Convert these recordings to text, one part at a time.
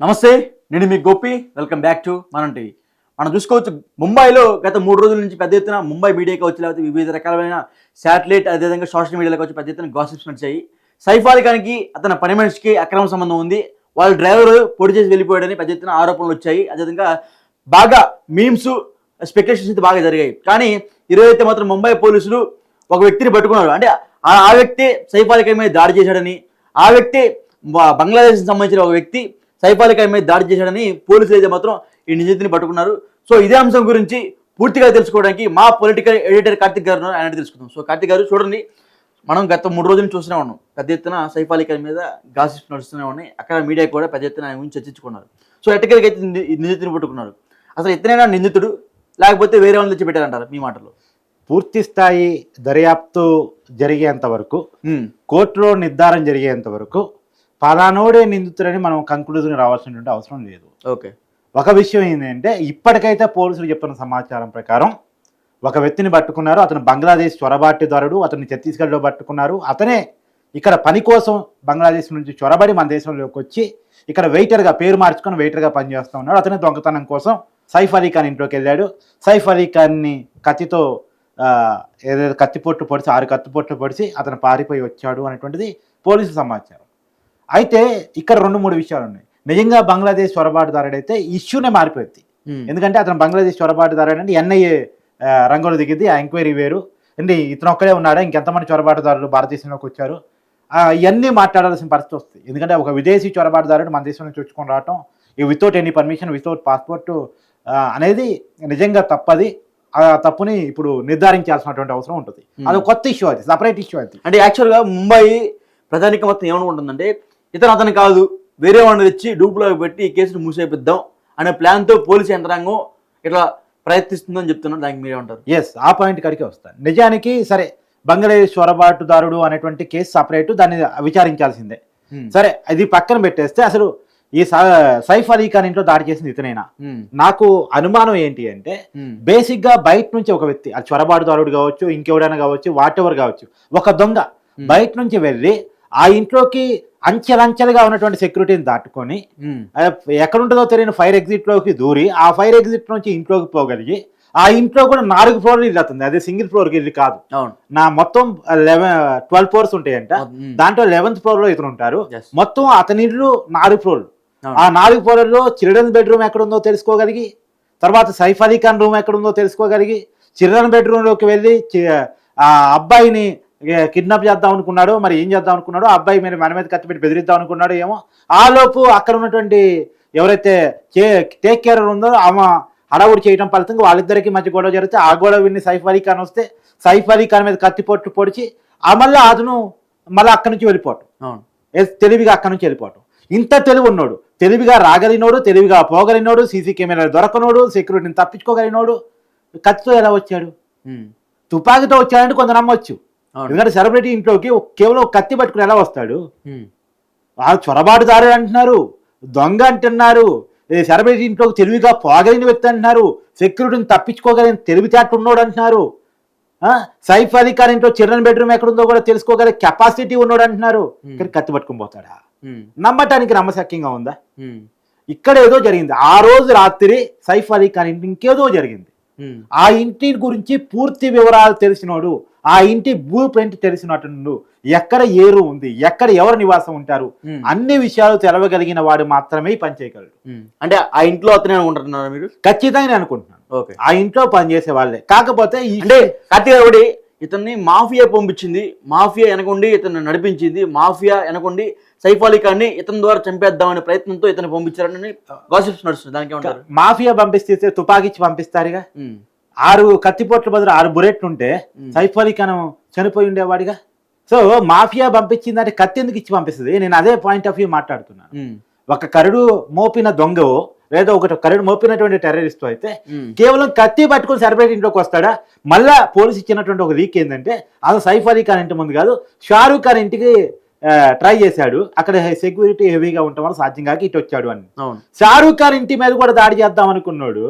నమస్తే నేను మీ Gopi. Welcome back to Manam TV మనం చూసుకోవచ్చు ముంబైలో గత మూడు రోజుల నుంచి పెద్ద ఎత్తున ముంబై మీడియాకి వచ్చి లేకపోతే వివిధ రకాలైన శాటిలైట్ అదేవిధంగా సోషల్ మీడియాలోకి వచ్చి పెద్ద ఎత్తున గాసిప్స్ నడిచాయి. సైఫ్ అలీ ఖాన్కి అతని పని మనిషికి అక్రమ సంబంధం ఉంది. వాళ్ళ డ్రైవర్ పొడి చేసి వెళ్ళిపోయాడని పెద్ద ఎత్తున ఆరోపణలు వచ్చాయి. అదేవిధంగా బాగా మీమ్స్ స్పెక్యులేషన్స్ అయితే బాగా జరిగాయి. కానీ ఈరోజైతే అయితే మాత్రం ముంబై పోలీసులు ఒక వ్యక్తిని పట్టుకున్నారు. అంటే ఆ వ్యక్తి సైఫ్ అలీ ఖాన్ మీద దాడి చేశాడని ఆ వ్యక్తి బంగ్లాదేశ్కి సంబంధించిన ఒక వ్యక్తి సైఫ్ అలీ ఖాన్ మీద దాడి చేశాడని పోలీసులు అయితే మాత్రం ఈ నిందితుని పట్టుకున్నారు. సో ఇదే అంశం గురించి పూర్తిగా తెలుసుకోవడానికి మా పొలిటికల్ ఎడిటర్ కార్తిక్ గారు ఆయన తెలుసుకుందాం. సో కార్తిక్ గారు చూడండి. మనం గత మూడు రోజులు చూస్తూనే ఉన్నాం. పెద్ద ఎత్తున సైఫ్ అలీ ఖాన్ మీద గాసిప్స్ నడుస్తూనే ఉన్నాయి. అక్కడ మీడియా కూడా పెద్ద ఎత్తున ఆయన గురించి చర్చించుకున్నారు. సో ఎట్టకెళ్ళకి అయితే నిందితుని పట్టుకున్నారు? అసలు ఇతనైనా నిందితుడు? లేకపోతే వేరే వాళ్ళని తెచ్చి పెట్టారంటారు మీ మాటలో? పూర్తి స్థాయి దర్యాప్తు జరిగేంత వరకు కోర్టులో నిర్ధారణ జరిగేంత వరకు పలానోడే నిందితుడని మనం కంక్లూజన్ రావాల్సినటువంటి అవసరం లేదు. ఓకే. ఒక విషయం ఏంటంటే ఇప్పటికైతే పోలీసులు చెప్తున్న సమాచారం ప్రకారం ఒక వ్యక్తిని పట్టుకున్నారు అతను బంగ్లాదేశ్ చొరబాటుదారుడు అతన్ని ఛత్తీస్గఢ్లో పట్టుకున్నారు అతనే ఇక్కడ పని కోసం బంగ్లాదేశ్ నుంచి చొరబడి మన దేశంలోకి వచ్చి ఇక్కడ వెయిటర్గా పేరు మార్చుకొని వెయిటర్గా పనిచేస్తూ ఉన్నాడు. అతనే దొంగతనం కోసం సైఫ్ అలీ ఖాన్ ఇంట్లోకి వెళ్ళాడు. సైఫ్ అలీ ఖాన్ని కత్తితో ఏదైతే కత్తిపొట్టు పొడిచి ఆరు కత్తిపొట్లు పొడిచి అతను పారిపోయి వచ్చాడు అనేటువంటిది పోలీసు సమాచారం. అయితే ఇక్కడ రెండు మూడు విషయాలు ఉన్నాయి. నిజంగా బంగ్లాదేశ్ చొరబాటుదారుడైతే ఇష్యూనే మారిపోయింది. ఉమ్, ఎందుకంటే అతను బంగ్లాదేశ్ చొరబాటుదారుడు అంటే ఎన్ఐఏ రంగంలో దిగింది ఆ ఎంక్వైరీ వేరు. అండి ఇతను ఒక్కడే ఉన్నాడా? ఇంకెంతమంది చొరబాటుదారులు భారతదేశంలోకి వచ్చారు? ఇవన్నీ మాట్లాడాల్సిన పరిస్థితి వస్తుంది. ఎందుకంటే ఒక విదేశీ చొరబాటుదారుడు మన దేశం నుంచి వచ్చుకొని రావటం ఈ without any permission without passport అనేది నిజంగా తప్పది. ఆ తప్పుని ఇప్పుడు నిర్ధారించాల్సినటువంటి అవసరం ఉంటుంది. అది ఒక కొత్త ఇష్యూ అది సపరేట్ ఇష్యూ అది. అంటే యాక్చువల్గా ముంబై ప్రధానిక మొత్తం ఏమనుకుంటుందంటే ఇతను అతను కాదు. వేరే వాడిని తెచ్చి డూపులో పెట్టి ఈ కేసును మూసేపిద్దాం అనే ప్లాన్తో పోలీసు యంత్రాంగం ఇట్లా ప్రయత్నిస్తుందని చెప్తున్నారు. దానికి మీరేమంటారు ఎస్ ఆ పాయింట్ కాడికే వస్తాను. నిజానికి సరే బంగ్లాదేశ్ చొరబాటుదారుడు అనేటువంటి కేసు సపరేట్ దాన్ని విచారించాల్సిందే. ఉమ్, సరే అది పక్కన పెట్టేస్తే అసలు ఈ సైఫ్ అలీ ఖాన్ ఇంట్లో దాడి చేసింది ఇతనైనా? ఉమ్, నాకు అనుమానం ఏంటి అంటే ఉమ్, బేసిక్గా బయట నుంచి ఒక వ్యక్తి అది చొరబాటుదారుడు కావచ్చు ఇంకెవడైనా కావచ్చు వాట్ ఎవర్ కావచ్చు ఒక దొంగ Hmm. బయట నుంచి వెళ్ళి ఆ ఇంట్లోకి అంచెలంచెలుగా ఉన్నటువంటి సెక్యూరిటీని దాటుకొని ఎక్కడుంటుందో తెలియని ఫైర్ ఎగ్జిట్లోకి దూరి ఆ ఫైర్ ఎగ్జిట్ నుంచి ఇంట్లోకి పోగలిగి ఆ ఇంట్లో కూడా నాలుగు ఫ్లోర్లు ఇల్లు అవుతుంది. అదే సింగిల్ ఫ్లోర్ ఇల్లు కాదు. నా మొత్తం లెవెన్ ట్వెల్వ్ ఫ్లోర్స్ ఉంటాయంట. దాంట్లో లెవెన్త్ ఫ్లోర్లో ఇతను ఉంటారు. మొత్తం అతని ఇల్లు నాలుగు ఫ్లోర్లు. ఆ నాలుగు ఫ్లోర్లలో చిల్డ్రన్ బెడ్రూమ్ ఎక్కడుందో తెలుసుకోగలిగి తర్వాత సైఫ్ అలీ ఖాన్ రూమ్ ఎక్కడుందో తెలుసుకోగలిగి చిల్డ్రన్ బెడ్రూమ్లోకి వెళ్ళి ఆ అబ్బాయిని కిడ్నాప్ చేద్దాం అనుకున్నాడు మరి ఏం చేద్దాం అనుకున్నాడు అబ్బాయి మీరు మన మీద కత్తి పెట్టి బెదిరిద్దాం అనుకున్నాడు ఏమో ఆ లోపు అక్కడ ఉన్నటువంటి ఎవరైతే టేక్ కేర్ ఉందో ఆమె హడావుడి చేయడం ఫలితంగా వాళ్ళిద్దరికి మధ్య గొడవ జరిగితే ఆ గొడవ విని సైఫ్ అలీ ఖాన్ వస్తే సైఫ్ అలీ ఖాన్ మీద కత్తి పొట్టు పొడిచి ఆ మళ్ళీ అతను మళ్ళీ అక్కడి నుంచి వెళ్ళిపోవటం. అవును. ఎస్ తెలివిగా అక్కడి నుంచి వెళ్ళిపోవటం. ఇంత తెలివి ఉన్నాడు తెలివిగా రాగలిగినోడు తెలివిగా పోగలిగినోడు సీసీ కెమెరా దొరకనోడు సెక్యూరిటీని తప్పించుకోగలిగినోడు కత్తితో ఎలా వచ్చాడు? తుపాకీతో వచ్చాడంటే కొంత నమ్మొచ్చు. ఎందుకంటే సెలబ్రిటీ ఇంట్లోకి కేవలం కత్తి పట్టుకుని ఎలా వస్తాడు? ఆ చొరబాటుదారు అంటున్నారు. దొంగ అంటున్నారు. సెలబ్రిటీ ఇంట్లోకి తెలివిగా పోగలిగిన వ్యక్తి అంటున్నారు. సెక్యూరిటీని తప్పించుకోగలిగిన తెలివితేట ఉన్నోడు అంటున్నారు. సైఫ్ అలీ ఖాన్ ఇంట్లో చిల్డ్రన్ బెడ్రూమ్ ఎక్కడుందో కూడా తెలుసుకోగలిగే కెపాసిటీ ఉన్నోడు అంటున్నారు. కానీ కత్తి పట్టుకుని పోతాడా? నమ్మటానికి నమ్మశక్యంగా ఉందా? ఇక్కడ ఏదో జరిగింది. ఆ రోజు రాత్రి సైఫ్ అలీ ఖాన్ ఇంటి ఇంకేదో జరిగింది. ఆ ఇంటి గురించి పూర్తి వివరాలు తెలిసినోడు ఆ ఇంటి బ్లూ ప్రింట్ తెలిసినట్టు ఎక్కడ ఏ రూమ్ ఉంది? ఎక్కడ ఎవరు నివాసం ఉంటారు? అన్ని విషయాలు తెలవగలిగిన వాడు మాత్రమే పని చేయగలడు. అంటే ఆ ఇంట్లో అతనే అనుకుంటున్నారా మీరు? ఖచ్చితంగా నేను అనుకుంటున్నాను. ఓకే. ఆ ఇంట్లో పనిచేసే వాళ్ళే. కాకపోతే అంటే ఒకటి ఇతన్ని మాఫియా పంపించింది. మాఫియా వెనకుండి ఇతన్ని నడిపించింది. మాఫియా వెనకుండి సైఫ్ అలీ ఖాన్ని ఇతని ద్వారా చంపేద్దామనే ప్రయత్నంతో ఇతను పంపించారని గాసిప్స్ నడుస్తుంది. దానికి మాఫియా పంపిస్తే తుపాకిచ్చి పంపిస్తారుగా? ఆరు కత్తిపోట్ల బదులు ఆరు బురెట్లు ఉంటే సైఫ్ అలీ ఖాన్ చనిపోయి ఉండేవాడిగా? సో మాఫియా పంపించిందంటే కత్తి ఎందుకు ఇచ్చి పంపిస్తుంది? నేను అదే పాయింట్ ఆఫ్ వ్యూ మాట్లాడుతున్నాను. ఒక కరుడు మోపిన దొంగ లేదా ఒకటి కరుడు మోపినటువంటి టెర్రరిస్ట్ అయితే కేవలం కత్తి పట్టుకుని సెలబ్రేట్ ఇంట్లోకి వస్తాడా? మళ్ళా పోలీస్ ఇచ్చినటువంటి ఒక లీక్ ఏంటంటే అది సైఫ్ అలీ ఖాన్ ఇంటి ముందు కాదు షారూక్ ఖాన్ ఇంటికి ట్రై చేశాడు. అక్కడ సెక్యూరిటీ హెవీగా ఉండటం వల్ల సాధ్యం కాక ఇటు వచ్చాడు అని. షారూక్ ఖాన్ ఇంటి మీద కూడా దాడి చేద్దాం అనుకున్నాడు.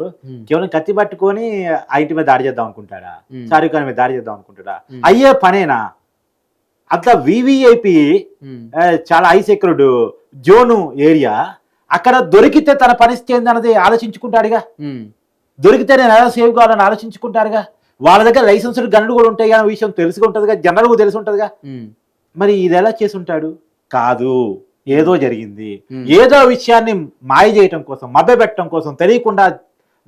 కేవలం కత్తి పట్టుకొని ఆ ఇంటి మీద దాడి చేద్దాం అనుకుంటాడా? షారూక్ ఖాన్ మీద దాడి చేద్దాం అనుకుంటాడా? అయ్యే పనేనా? అట్లా వివిఐపి చాలా హై సెక్యూర్డ్ జోను ఏరియా అక్కడ దొరికితే తన పరిస్థితి ఏందన్నది ఆలోచించుకుంటాడుగా. దొరికితే నేను ఎలా సేవ్ కావాలని ఆలోచించుకుంటారుగా వాళ్ళ దగ్గర లైసెన్స్డ్ గన్నులు కూడా ఉంటాయి కానీ విషయం తెలిసి ఉంటుందిగా జనరల్గా తెలిసి ఉంటుందిగా. మరి ఇది ఎలా చేసి ఉంటాడు కాదు ఏదో జరిగింది. ఏదో విషయాన్ని మాయ చేయటం కోసం మభ్యపెట్టడం కోసం తెలియకుండా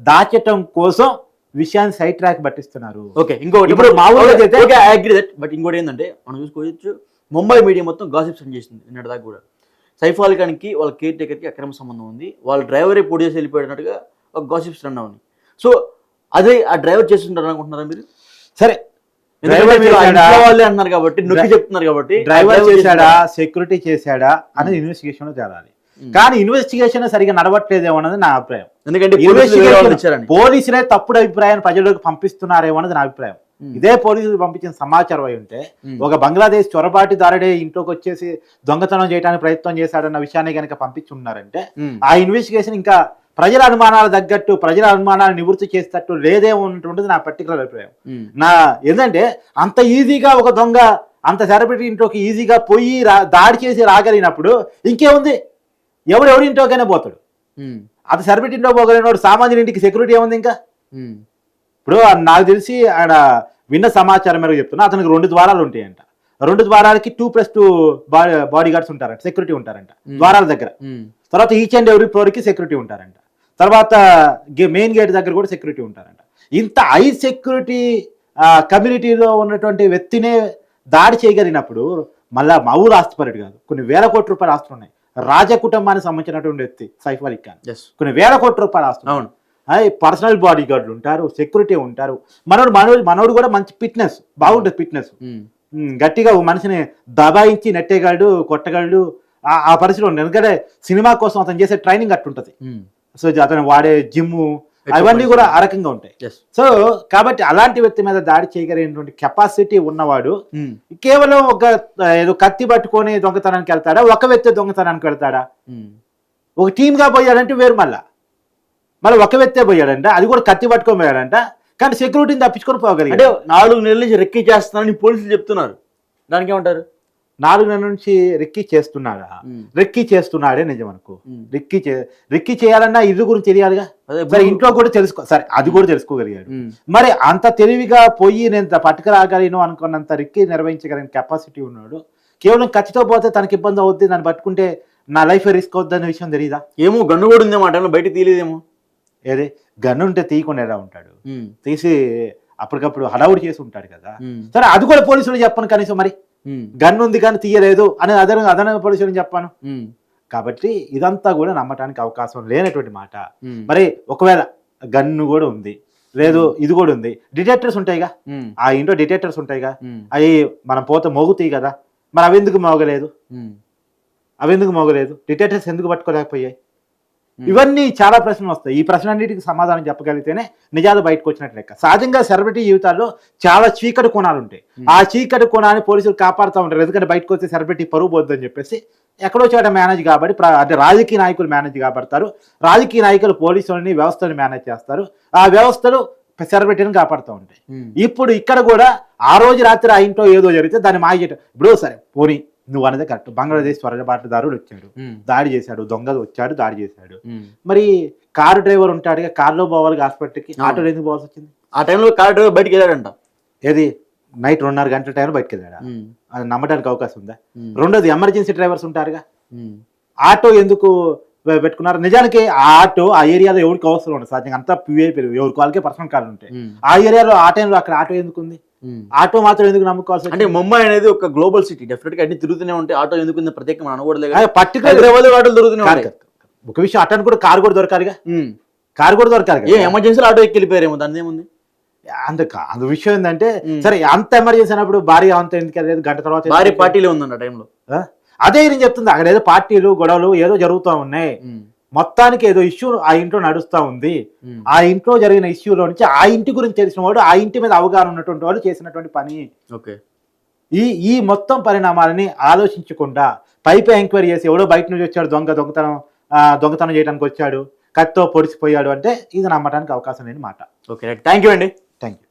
దాచటం కోసం విషయాన్ని సైడ్ ట్రాక్ పట్టిస్తున్నారు. ఓకే ఇంకొకటి ఇప్పుడు మామూలుగా అయితే- okay I agree that but ఇంకోటి ఏంటంటే మనం చూసుకోవచ్చు ముంబై మీడియా మొత్తం గాసిప్స్ అని చేసింది నిన్నటి దాకా కూడా. సైఫ్ అలీ ఖాన్కి వాళ్ళ కేర్ టేకర్కి అక్రమ సంబంధం ఉంది. వాళ్ళ డ్రైవరే పొడి చేసి వెళ్ళిపోయినట్టుగా ఒక గాసిప్స్ రన్ అవుని. సో అదే ఆ డ్రైవర్ చేస్తుంటారు అనుకుంటున్నారా మీరు? సరే వాళ్ళే అంటున్నారు కాబట్టి నొక్కి చెప్తున్నారు కాబట్టి డ్రైవర్ చేశాడా? సెక్యూరిటీ చేశాడా అనేది ఇన్వెస్టిగేషన్లో తేలాలి Hmm. కానీ ఇన్వెస్టిగేషన్ సరిగా నడవట్లేదేమో అన్నది నా అభిప్రాయం ఎందుకంటే పోలీసులు తప్పుడు అభిప్రాయాన్ని ప్రజలకు పంపిస్తున్నారేమో అన్నది నా అభిప్రాయం Hmm. ఇదే పోలీసులు పంపించిన సమాచారం అయి ఉంటే Hmm. ఒక బంగ్లాదేశ్ చొరబాటుదారుడే ఇంట్లోకి వచ్చేసి దొంగతనం చేయడానికి ప్రయత్నం చేశాడన్న విషయాన్ని కనుక పంపించున్నారంటే. ఆ ఇన్వెస్టిగేషన్ ఇంకా ప్రజల అనుమానాలు తగ్గట్టు ప్రజల అనుమానాలు నివృత్తి చేసేటట్టు లేదేమో ఉన్నటువంటిది నా పర్టికులర్ అభిప్రాయం. నా ఏంటంటే అంత ఈజీగా ఒక దొంగ అంత సెలబ్రిటీ ఇంట్లోకి ఈజీగా పోయి రా దాడి చేసి రాగలిగినప్పుడు ఇంకేముంది ఎవడు ఎవడి ఇంట్లోకైనా పోతాడు ఉమ్. అది సెలబ్రిటీ ఇంట్లో పోగలిగినోడు సామాన్యుడి ఇంటికి సెక్యూరిటీ ఏముంది ఇంకా. ఇప్పుడు నాకు తెలిసి ఆడ విన్న సమాచారం మేరకు చెప్తున్నా అతనికి రెండు ద్వారాలు ఉంటాయంట రెండు ద్వారాలకి two plus two body guards ఉంటారంట సెక్యూరిటీ ఉంటారంట. ద్వారాల దగ్గర. తర్వాత ఈచ్ అండ్ ఎవ్రీ ఫ్లోర్కి సెక్యూరిటీ ఉంటారంట తర్వాత మెయిన్ గేట్ దగ్గర కూడా సెక్యూరిటీ ఉంటారంట. ఇంత హై సెక్యూరిటీ కమ్యూనిటీలో ఉన్నటువంటి వ్యక్తినే దాడి చేయగలిగినప్పుడు మళ్ళా మామూలు ఆస్తిపరుడు కాదు. కొన్ని వేల కోట్ల రూపాయల ఆస్తులు ఉన్నాయి. రాజ కుటుంబానికి సంబంధించినటువంటి వ్యక్తి సైఫ్ అలీ ఖాన్. కొన్ని వేల కోట్ల రూపాయల ఆస్తులు అవును. పర్సనల్ బాడీ గార్డులు ఉంటారు సెక్యూరిటీ ఉంటారు. మనోడు మనోడు మనోడు కూడా మంచి ఫిట్నెస్ బాగుంటుంది ఫిట్నెస్. ఉమ్, గట్టిగా ఓ మనిషిని దబాయించి నెట్టేగాడు కొట్టగాడు ఆ- పరిస్థితిలో ఎందుకంటే సినిమా కోసం అతను చేసే ట్రైనింగ్ అట్టుంటది. ఉమ్. సో అతను వాడే జిమ్ అవన్నీ కూడా ఆ రకంగా ఉంటాయి. సో కాబట్టి అలాంటి వ్యక్తి మీద దాడి చేయగలిగినటువంటి కెపాసిటీ ఉన్నవాడు ఉమ్. కేవలం ఒక ఏదో కత్తి పట్టుకొని దొంగతనానికి వెళ్తాడా? ఒక వ్యక్తి దొంగతనానికి వెళ్తాడా? ఉమ్. ఒక టీమ్గా పోయాడంటే వేరు మళ్ళా. మళ్ళీ ఒక వ్యక్తే పోయాడంట అది కూడా కత్తి పట్టుకొని పోయాడంట కానీ సెక్యూరిటీని తప్పించుకొని అంటే పోగలిగాడు నాలుగు నెలల నుంచి రెక్కి చేస్తున్నారని పోలీసులు చెప్తున్నారు. దానికి ఏమంటారు? నాలుగు నెలల నుంచి రెక్కి చేస్తున్నాడా. రెక్కి చేస్తున్నాడే నిజం అనుకో. రెక్కి చే రెక్కి చేయాలన్నా ఇల్లు గురించి తెలియాలిగా సరే ఇంట్లో కూడా తెలుసుకో సరే అది కూడా తెలుసుకోగలిగాడు. మరి అంత తెలివిగా పోయి నేను పట్టుకురాగలను అనుకున్నంత రెక్కి నిర్వహించగలిగిన కెపాసిటీ ఉన్నాడు కేవలం ఖర్చుతో పోతే తనకి ఇబ్బంది అవుద్ది నన్ను పట్టుకుంటే నా లైఫ్ రిస్క్ అవుద్దనే విషయం తెలియదా ఏమో గన్ను కూడా ఉందేమో ఆ టైంలో బయట తీయలేదేమో ఏది గన్ను ఉంటే తీయకుండా ఎలా ఉంటాడు. తీసి అప్పటికప్పుడు హడావుడి చేసి ఉంటాడు కదా. సరే అది కూడా పోలీసులు చెప్పను కనీసం మరి. గన్ ఉంది కానీ తీయలేదు అని అదన అదనంగా పోలీసులు చెప్పాను ఉమ్. కాబట్టి ఇదంతా కూడా నమ్మటానికి అవకాశం లేనటువంటి మాట ఉమ్. మరి ఒకవేళ గన్ను కూడా ఉంది లేదు ఇది కూడా ఉంది డిటెక్టర్స్ ఉంటాయిగా. ఆ ఇంట్లో డిటెక్టర్స్ ఉంటాయిగా. అవి మనం పోతే మోగుతాయి కదా మరి అవి ఎందుకు మోగలేదు. అవి ఎందుకు మోగలేదు డిటెక్టర్స్ ఎందుకు పట్టుకోలేకపోయాయి Hmm. ఇవన్నీ చాలా ప్రశ్నలు వస్తాయి. ఈ ప్రశ్నలన్నిటికి సమాధానం చెప్పగలిగితేనే నిజాలు బయటకు వచ్చినట్టు లెక్క. సహజంగా సెలబ్రిటీ జీవితాల్లో చాలా చీకటి కోణాలు ఉంటాయి. ఆ చీకటి కోణాన్ని పోలీసులు కాపాడుతూ ఉంటారు. ఎందుకంటే బయటకు వస్తే సెలబ్రిటీ పరువు పోద్దని చెప్పేసి ఎక్కడో చోట మేనేజ్ కాబట్టి అంటే రాజకీయ నాయకులు మేనేజ్ కాబడతారు. రాజకీయ నాయకులు పోలీసులని వ్యవస్థను మేనేజ్ చేస్తారు. ఆ వ్యవస్థలు సెలబ్రిటీని కాపాడుతూ ఉంటాయి. ఇప్పుడు ఇక్కడ కూడా ఆ రోజు రాత్రి ఆ ఇంట్లో ఏదో జరిగితే దాన్ని మాయ చేయటం ఇప్పుడు సరే పోనీ నువ్వు అనేది కరెక్ట్ బంగ్లాదేశ్ త్వరబాటుదారుడు వచ్చాడు. దాడి చేశాడు దొంగ వచ్చాడు దాడి చేశాడు. మరి కారు డ్రైవర్ ఉంటాడు కారులో పోవాలి హాస్పిటల్కి. ఆటోలో ఎందుకు పోవాల్సి వచ్చింది ఆ టైంలో కార్ డ్రైవర్ బయటికి వెళ్ళాడంట ఏది నైట్ రెండున్నర గంటల టైంలో బయటకు వెళ్ళాడా. అది నమ్మడానికి అవకాశం ఉందా. రెండోది ఎమర్జెన్సీ డ్రైవర్స్ ఉంటారుగా. ఆటో ఎందుకు పెట్టుకున్నారు నిజానికి ఆ ఆటో ఆ ఏరియాలో ఎవరికి అవసరం ఉండదు సాధ్యంగా అంతా పిఐపీ ఎవరికి వాళ్ళకే పర్సనల్ కార్లు ఉంటాయి. ఆ ఏరియాలో ఆ టైంలో అక్కడ ఆటో ఎందుకు ఉంది. ఆటో మాత్రం ఎందుకు నమ్ముకోవాల్సి అంటే ముంబై అనేది ఒక గ్లోబల్ సిటీ డెఫినెట్గా అన్ని తిరుగుతూనే ఉంటాయి ఆటో ఎందుకు ఉంది ప్రత్యేకంగా అనకూడదు పర్టికులర్ హైదరాబాద్ ఆటోలు తిరుగుతూనే ఉంటాయి ఒక విషయం అటన్ కూడా కారు కూడా దొరకాలిగా ఉమ్. కారు కూడా దొరకాలి ఏ. ఎమర్జెన్సీలో ఆటో ఎక్కి వెళ్ళిపోయారేమో దాని ఏముంది అంత అంత విషయం ఏంటంటే ఉమ్. సరే అంత ఎమర్జెన్సీ అయినప్పుడు భారీ అంత ఎందుకు గంట తర్వాత భారీ? పార్టీలే ఉందండి ఆ టైంలో? అదే నేను చెప్తుంది అక్కడ ఏదో పార్టీలు గొడవలు ఏదో జరుగుతూ ఉన్నాయి. మొత్తానికి ఏదో ఇష్యూ ఆ ఇంట్లో నడుస్తా ఉంది. ఆ ఇంట్లో జరిగిన ఇష్యూలో నుంచి ఆ ఇంటి గురించి తెలిసిన వాడు ఆ ఇంటి మీద అవగాహన ఉన్నటువంటి వాడు చేసినటువంటి పని. ఓకే. ఈ ఈ మొత్తం పరిణామాలని ఆలోచించకుండా పైపై ఎంక్వైరీ చేసి ఎవడో బయట నుంచి వచ్చాడు దొంగ దొంగతనం దొంగతనం చేయడానికి వచ్చాడు కత్తో పొడిచిపోయాడు అంటే ఇది నమ్మడానికి అవకాశం లేని మాట. ఓకే. థ్యాంక్ యూ అండి. Thank you.